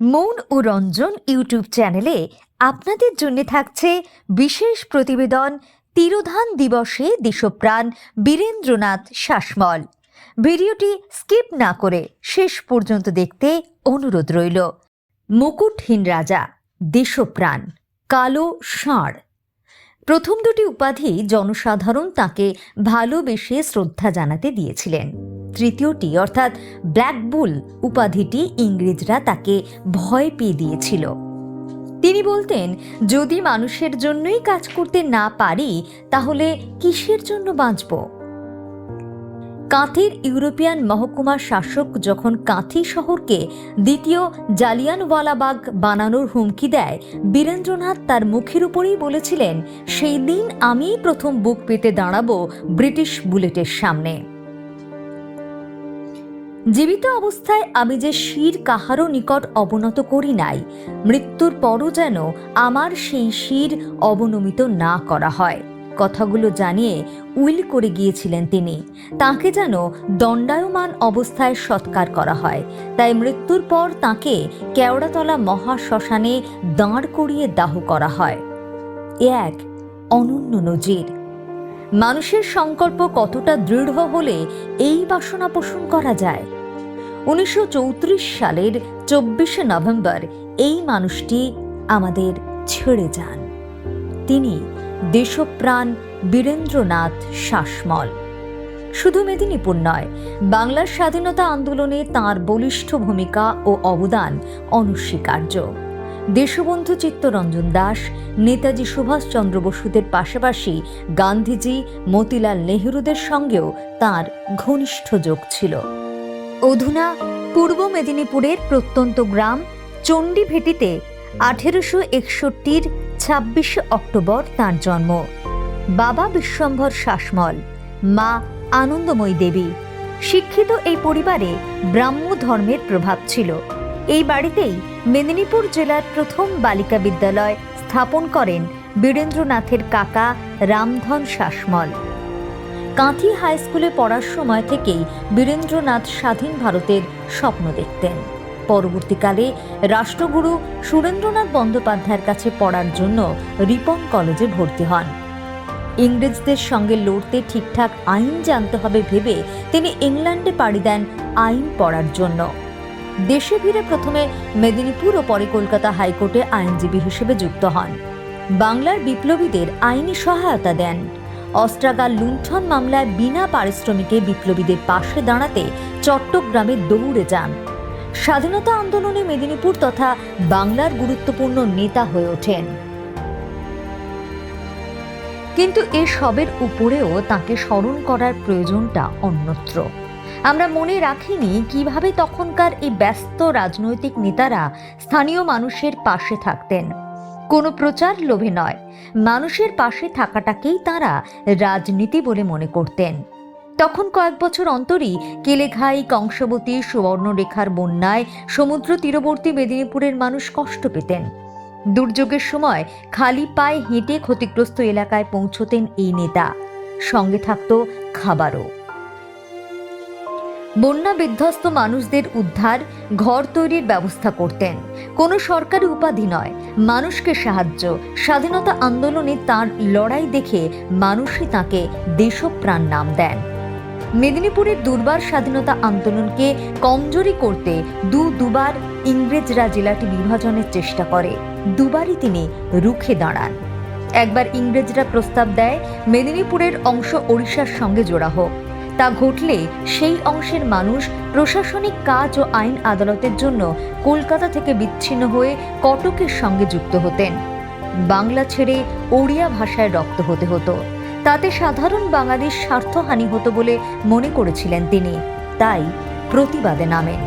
মৌন ও রঞ্জন ইউটিউব চ্যানেলে আপনাদের জন্য থাকছে বিশেষ প্রতিবেদন তিরোধান দিবসে দেশপ্রাণ বীরেন্দ্রনাথ শাসমল। ভিডিওটি স্কিপ না করে শেষ পর্যন্ত দেখতে অনুরোধ রইল। মুকুটহীন রাজা, দেশপ্রাণ, কালো ষাঁড়। প্রথম দুটি উপাধি জনসাধারণ তাকে ভালোবেসে শ্রদ্ধা জানাতে দিয়েছিলেন। তৃতীয়টি, অর্থাৎ ব্ল্যাক বুল উপাধিটি ইংরেজরা তাকে ভয় পেয়ে দিয়েছিল। তিনি বলতেন, যদি মানুষের জন্যই কাজ করতে না পারি, তাহলে কিসের জন্য বাঁচব? কাঁথির ইউরোপিয়ান মহকুমা শাসক যখন কাঁথি শহরকে দ্বিতীয় জালিয়ানওয়ালাবাগ বানানোর হুমকি দেয়, বীরেন্দ্রনাথ তার মুখের উপরেই বলেছিলেন, সেই দিন আমিই প্রথম বুক পেতে দাঁড়াবো ব্রিটিশ বুলেটের সামনে। জীবিত অবস্থায় আমি যে শির কাহারও নিকট অবনত করি নাই, মৃত্যুর পরও যেন আমার সেই শির অবনমিত না করা হয়। কথাগুলো জানিয়ে উইল করে গিয়েছিলেন তিনি। তাকে যেন দণ্ডায়মান অবস্থায় সৎকার করা হয়। তাই মৃত্যুর পর তাকে কেওড়াতলা মহাশ্মশানে দাঁড় করিয়ে দাহ করা হয়। এক অনন্য নজির। মানুষের সংকল্প কতটা দৃঢ় হলে এই বাসনা পোষণ করা যায়? উনিশশো চৌত্রিশ সালের চব্বিশে নভেম্বর এই মানুষটি আমাদের ছেড়ে যান। তিনি দেশপ্রাণ বীরেন্দ্রনাথ শাসমল। শুধু মেদিনীপুর নয়, বাংলার স্বাধীনতা আন্দোলনে তার বলিষ্ঠ ভূমিকা ও অবদান অনস্বীকার্য। দেশবন্ধু চিত্তরঞ্জন দাস, নেতাজি সুভাষচন্দ্র বসুদের পাশাপাশি গান্ধীজি, মতিলাল নেহরুদের সঙ্গেও তার ঘনিষ্ঠ যোগ ছিল। অধুনা, পূর্ব মেদিনীপুরের প্রত্যন্ত গ্রাম চণ্ডীভেটিতে আঠেরোশো একষট্টির ছাব্বিশে অক্টোবর তাঁর জন্ম। বাবা বিশ্বম্ভর শাসমল, মা আনন্দময়ী দেবী। শিক্ষিত এই পরিবারে ব্রাহ্ম ধর্মের প্রভাব ছিল। এই বাড়িতেই মেদিনীপুর জেলার প্রথম বালিকা বিদ্যালয় স্থাপন করেন বীরেন্দ্রনাথের কাকা রামধন শাসমল। কাঁথি হাই স্কুলে পড়ার সময় থেকেই বীরেন্দ্রনাথ স্বাধীন ভারতের স্বপ্ন দেখতেন। পরবর্তীকালে রাষ্ট্রগুরু সুরেন্দ্রনাথ বন্দ্যোপাধ্যায়ের কাছে পড়ার জন্য রিপন কলেজে ভর্তি হন। ইংরেজদের সঙ্গে লড়তে ঠিকঠাক আইন জানতে হবে ভেবে তিনি ইংল্যান্ডে পাড়ি দেন আইন পড়ার জন্য। দেশে ফিরে প্রথমে মেদিনীপুর ও পরে কলকাতা হাইকোর্টে আইনজীবী হিসেবে যুক্ত হন। বাংলার বিপ্লবীদের আইনি সহায়তা দেন। অস্ত্রাগার লুণ্ঠন মামলায় বিনা পারিশ্রমিকে বিপ্লবীদের পাশে দাঁড়াতে চট্টগ্রামে দৌড়ে যান। স্বাধীনতা আন্দোলনে মেদিনীপুর তথা বাংলার গুরুত্বপূর্ণ নেতা হয়ে ওঠেন। কিন্তু এ সবের উপরেও তাকে স্মরণ করার প্রয়োজনটা অন্যত্র। আমরা মনে রাখিনি কীভাবে তখনকার এই ব্যস্ত রাজনৈতিক নেতারা স্থানীয় মানুষের পাশে থাকতেন। কোনো প্রচার লোভে নয়। মানুষের পাশে থাকাটাকেই তারা রাজনীতি বলে মনে করতেন। তখন কয়েক বছর অন্তরই কেলেঘাই, কংসবতী, সুবর্ণরেখার বন্যায় সমুদ্র তীরবর্তী মেদিনীপুরের মানুষ কষ্ট পেতেন। দুর্যোগের সময় খালি পায়ে হেঁটে ক্ষতিগ্রস্ত এলাকায় পৌঁছতেন এই নেতা। সঙ্গে থাকত খাবারও। বন্যা বিধ্বস্ত মানুষদের উদ্ধার, ঘর তৈরির ব্যবস্থা করতেন। কোনো সরকারি উপাধি নয়। মানুষকে সাহায্য। স্বাধীনতা আন্দোলনে তার লড়াই দেখে মানুষই তাকে দেশপ্রাণ নাম দেন। মেদিনীপুরের দুর্বার স্বাধীনতা আন্দোলনকে কমজোরি করতে দু দুবার ইংরেজরা জেলাটি বিভাজনের চেষ্টা করে। দুবারই তিনি রুখে দাঁড়ান। একবার ইংরেজরা প্রস্তাব দেয়, মেদিনীপুরের অংশ ওড়িশার সঙ্গে জোড়া হোক। তা ঘটলে সেই অংশের মানুষ প্রশাসনিক কাজ ও আইন আদালতের জন্য কলকাতা থেকে বিচ্ছিন্ন হয়ে কটকের সঙ্গে যুক্ত হতেন। বাংলা ছেড়ে ওড়িয়া ভাষায় রক্ত হতে হতো। তাতে সাধারণ বাঙালির স্বার্থহানি হতো বলে মনে করেছিলেন তিনি। তাই প্রতিবাদে নামেন।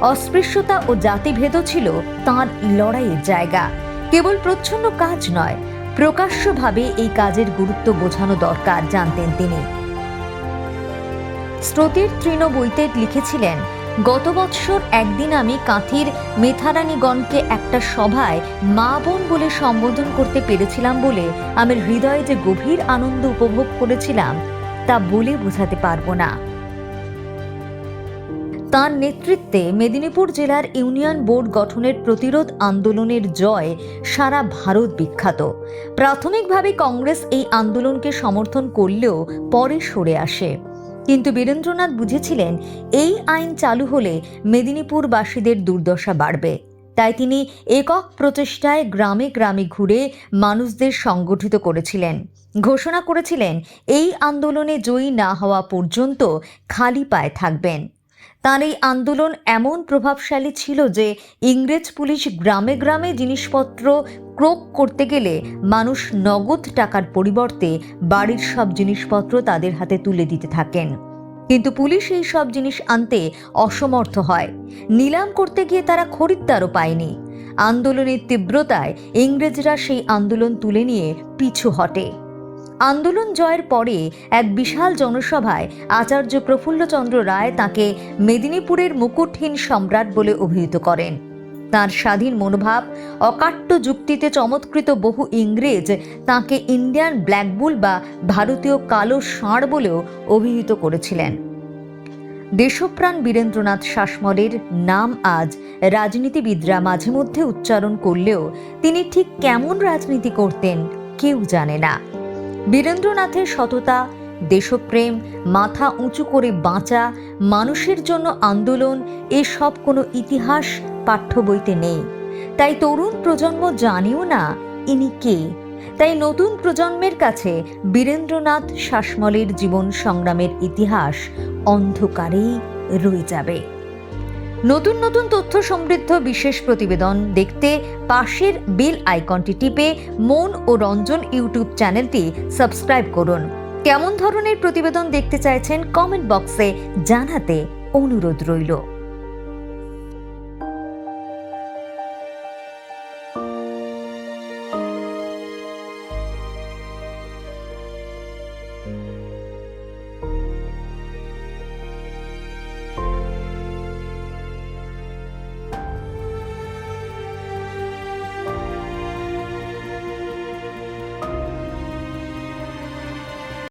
অস্পৃশ্যতা ও জাতিভেদও ছিল তাঁর লড়াইয়ের জায়গা। কেবল প্রচ্ছন্ন কাজ নয়, প্রকাশ্যভাবে এই কাজের গুরুত্ব বোঝানো দরকার, জানতেন তিনি। স্রোতের তৃণ বইতে লিখেছিলেন, গত বৎসর একদিন আমি কাঁথির মেথারানীগণকে একটা সভায় মা বোন বলে সম্বোধন করতে পেরেছিলাম বলে আমি হৃদয়ে যে গভীর আনন্দ উপভোগ করেছিলাম, তা বলে বোঝাতে পারব না। তার নেতৃত্বে মেদিনীপুর জেলার ইউনিয়ন বোর্ড গঠনের প্রতিরোধ আন্দোলনের জয় সারা ভারত বিখ্যাত। প্রাথমিকভাবে কংগ্রেস এই আন্দোলনকে সমর্থন করলেও পরে সরে আসে। কিন্তু বীরেন্দ্রনাথ বুঝেছিলেন এই আইন চালু হলে মেদিনীপুরবাসীদের দুর্দশা বাড়বে। তাই তিনি একক প্রচেষ্টায় গ্রামে গ্রামে ঘুরে মানুষদের সংগঠিত করেছিলেন। ঘোষণা করেছিলেন এই আন্দোলনে জয়ী না হওয়া পর্যন্ত খালি পায়ে থাকবেন। তার এই আন্দোলন এমন প্রভাবশালী ছিল যে ইংরেজ পুলিশ গ্রামে গ্রামে জিনিসপত্র ক্রোক করতে গেলে মানুষ নগদ টাকার পরিবর্তে বাড়ির সব জিনিসপত্র তাদের হাতে তুলে দিতে থাকেন। কিন্তু পুলিশ এই সব জিনিস আনতে অসমর্থ হয়। নিলাম করতে গিয়ে তারা খরিদ্দারও পায়নি। আন্দোলনের তীব্রতায় ইংরেজরা সেই আন্দোলন তুলে নিয়ে পিছু হটে। আন্দোলন জয়ের পরে এক বিশাল জনসভায় আচার্য প্রফুল্লচন্দ্র রায় তাকে মেদিনীপুরের মুকুটহীন সম্রাট বলে অভিহিত করেন। তার স্বাধীন মনোভাব, অকাট্য যুক্তিতে চমৎকৃত বহু ইংরেজ তাকে ইন্ডিয়ান ব্ল্যাকবুল বা ভারতীয় কালো ষাঁড় বলেও অভিহিত করেছিলেন। দেশপ্রাণ বীরেন্দ্রনাথ শাসমলের নাম আজ রাজনীতিবিদরা মাঝে মধ্যে উচ্চারণ করলেও তিনি ঠিক কেমন রাজনীতি করতেন কেউ জানে না। বীরেন্দ্রনাথের সততা দেশপ্রেম, মাথা উঁচু করে বাঁচা, মানুষের জন্য আন্দোলন, এসব কোনো ইতিহাস পাঠ্য বইতে নেই। তাই তরুণ প্রজন্ম জানেও না ইনি কে। তাই নতুন প্রজন্মের কাছে বীরেন্দ্রনাথ শাসমলের জীবন সংগ্রামের ইতিহাস অন্ধকারেই রয়ে যাবে। নতুন নতুন তথ্য সমৃদ্ধ বিশেষ প্রতিবেদন দেখতে পাশের বেল আইকনটি টিপে মন ও রঞ্জন ইউটিউব চ্যানেলটি সাবস্ক্রাইব করুন। কেমন ধরনের প্রতিবেদন দেখতে চাইছেন কমেন্ট বক্সে জানাতে অনুরোধ রইল।